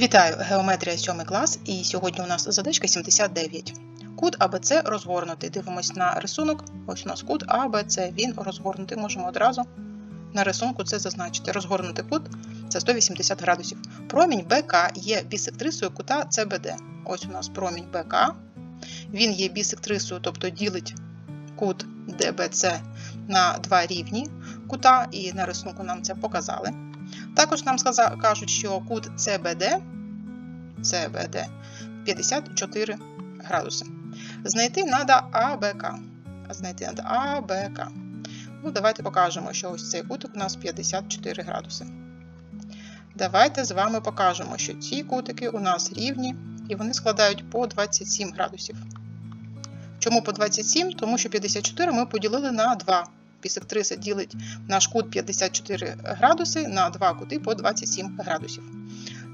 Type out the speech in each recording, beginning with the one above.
Вітаю! Геометрія 7 клас, і сьогодні у нас задачка 79. Кут АБЦ розгорнутий. Дивимось на рисунок. Ось у нас кут АБЦ, він розгорнутий. Можемо одразу на рисунку це зазначити. Розгорнутий кут це 180 градусів. Промінь БК є бісектрисою кута ЦБД. Ось у нас промінь БК. Він є бісектрисою, тобто ділить кут ДБЦ на два рівні кута, і на рисунку нам це показали. Також нам кажуть, що кут CBD, CBD 54 градуси. Знайти треба АБК. Знайти треба АБК. Ну, давайте покажемо, що ось цей кутик у нас 54 градуси. Давайте з вами покажемо, що ці кутики у нас рівні і вони складають по 27 градусів. Чому по 27? Тому що 54 ми поділили на 2. Бісектриса ділить наш кут 54 градуси на два кути по 27 градусів.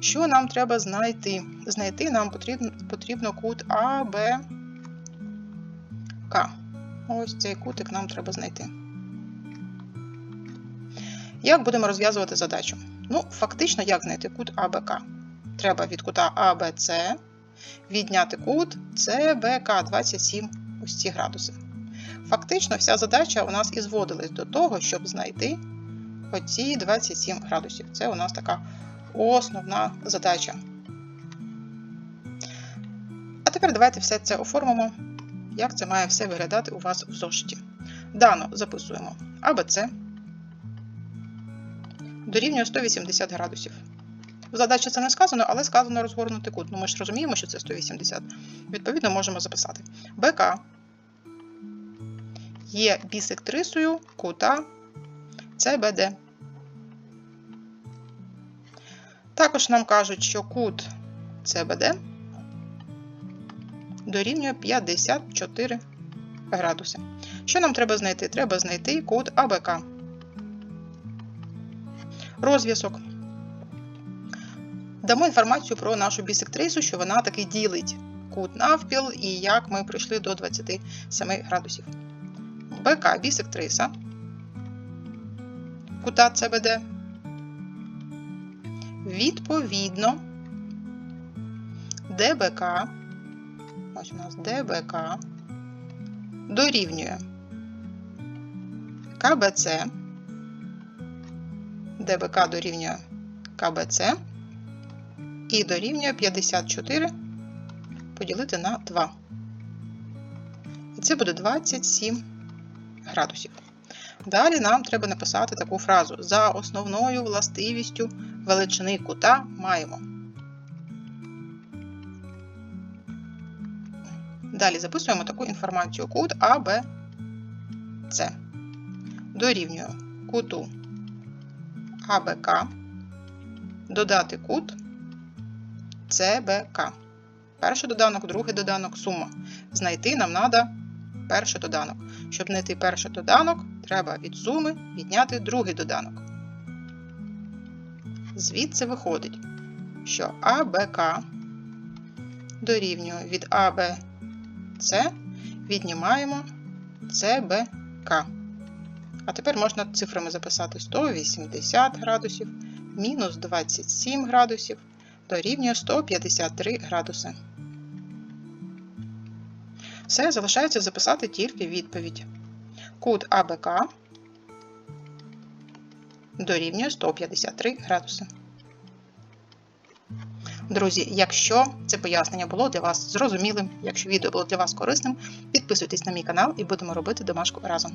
Що нам треба знайти? Знайти нам потрібно, потрібно кут АБК. Ось цей кутик нам треба знайти. Як будемо розв'язувати задачу? Ну, фактично, як знайти кут АБК? Треба від кута АБЦ відняти кут ЦБК 27 ось ці градуси. Фактично, вся задача у нас і зводилась до того, щоб знайти оці 27 градусів. Це у нас така основна задача. А тепер давайте все це оформимо, як це має все виглядати у вас в зошиті. Дано записуємо АБЦ дорівнює 180 градусів. В задачі це не сказано, але сказано розгорнути кут. Ну ми ж розуміємо, що це 180. Відповідно, можемо записати. БК є бісектрисою кута CBD. Також нам кажуть, що кут CBD дорівнює 54 градуси. Що нам треба знайти? Треба знайти кут АБК. Розв'язок. Дамо інформацію про нашу бісектрису, що вона таки ділить кут навпіл і як ми прийшли до 27 градусів. БК бісектриса кута ЦБД. Відповідно, ДБК, ось у нас ДБК дорівнює КБЦ, ДБК дорівнює КБЦ і дорівнює 54 поділити на 2. І це буде 27 градусів. Далі нам треба написати таку фразу. За основною властивістю величини кута маємо. Далі записуємо таку інформацію. Кут АБЦ дорівнює куту АБК, додати кут ЦБК. Перший доданок, другий доданок, сума. Знайти нам треба перший доданок. Щоб знайти перший доданок, треба від суми відняти другий доданок. Звідси виходить, що АБК дорівнює від АБЦ віднімаємо ЦБК. А тепер можна цифрами записати 180 градусів мінус 27 градусів дорівнює 153 градуси. Все, залишається записати тільки відповідь. Кут АБК дорівнює 153 градуси. Друзі, якщо це пояснення було для вас зрозумілим, якщо відео було для вас корисним, підписуйтесь на мій канал і будемо робити домашку разом.